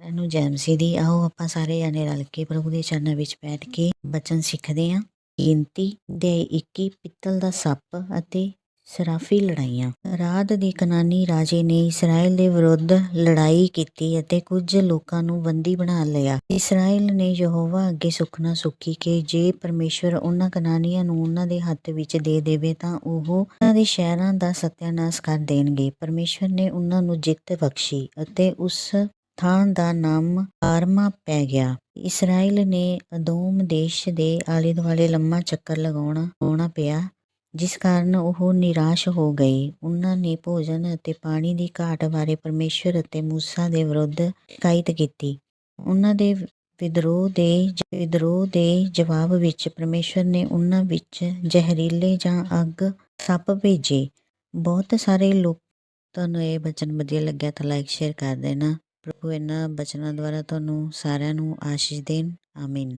ਨੂੰ ਜੈਮਸੀ ਦੀ। ਆਓ ਆਪਾਂ ਸਾਰੇ ਜਾਣੇ ਰਲ ਕੇ ਪ੍ਰਭੂ ਦੇ ਚਰਨਾਂ ਵਿੱਚ ਬੈਠ ਕੇ ਬਚਨ ਸਿੱਖਦੇ ਹਾਂ। ਗਿਣਤੀ ਦੇ 21 ਪਿੱਤਲ ਦਾ ਸੱਪ ਅਤੇ ਸਰਾਫੀ ਲੜਾਈਆਂ। ਰਾਤ ਦੀ ਕਨਾਨੀ ਰਾਜੇ ਨੇ ਇਸਰਾਇਲ ਦੇ ਵਿਰੁੱਧ ਲੜਾਈ ਕੀਤੀ ਅਤੇ ਕੁਝ ਲੋਕਾਂ ਨੂੰ ਬੰਦੀ ਬਣਾ ਲਿਆ। ਇਸਰਾਇਲ ਨੇ ਯਹੋਵਾ ਅੱਗੇ ਸੁਖਨਾ ਸੁੱਖੀ ਕਿ ਜੇ ਪਰਮੇਸ਼ਵਰ ਉਹਨਾਂ ਕਨਾਨੀਆਂ ਨੂੰ ਉਹਨਾਂ ਦੇ ਹੱਥ ਵਿੱਚ ਦੇ ਦੇਵੇ ਤਾਂ ਉਹ ਉਹਨਾਂ ਦੇ ਸ਼ਹਿਰਾਂ ਦਾ ਸਤਿਆਨਾਸ਼ ਕਰ ਦੇਣਗੇ। ਪਰਮੇਸ਼ਵਰ ਨੇ ਉਹਨਾਂ ਨੂੰ ਜਿੱਤ ਬਖਸ਼ੀ ਅਤੇ ਉਸ ਥਾਂ ਦਾ ਨਾਮ ਆਰਮਾ ਪੈ ਗਿਆ। ਇਸਰਾਇਲ ਨੇ ਅਦੋਮ ਦੇਸ਼ ਦੇ ਆਲੇ ਦੁਆਲੇ ਲੰਮਾ ਚੱਕਰ ਲਗਾਉਣਾ ਹੋਣਾ ਪਿਆ, ਜਿਸ ਕਾਰਨ ਉਹ ਨਿਰਾਸ਼ ਹੋ ਗਏ। ਉਹਨਾਂ ਨੇ ਭੋਜਨ ਅਤੇ ਪਾਣੀ ਦੀ ਘਾਟ ਬਾਰੇ ਪਰਮੇਸ਼ਵਰ ਅਤੇ ਮੂਸਾ ਦੇ ਵਿਰੁੱਧ ਸ਼ਿਕਾਇਤ ਕੀਤੀ। ਉਹਨਾਂ ਦੇ ਵਿਦਰੋਹ ਦੇ ਵਿਦਰੋਹ ਦੇ ਜਵਾਬ ਵਿੱਚ ਪਰਮੇਸ਼ਵਰ ਨੇ ਉਹਨਾਂ ਵਿੱਚ ਜ਼ਹਿਰੀਲੇ ਜਾਂ ਅੱਗ ਸੱਪ ਭੇਜੇ। ਬਹੁਤ ਸਾਰੇ ਲੋਕ ਤੁਹਾਨੂੰ ਇਹ ਬਚਨ ਵਧੀਆ ਲੱਗਿਆ ਤਾਂ ਲਾਈਕ ਸ਼ੇਅਰ ਕਰ ਦੇਣਾ। ਪ੍ਰਭੂ ਇਹਨਾਂ ਬਚਨਾਂ ਦੁਆਰਾ ਤੁਹਾਨੂੰ ਸਾਰਿਆਂ ਨੂੰ ਆਸ਼ੀਸ਼ ਦੇਣ। ਆਮੀਨ।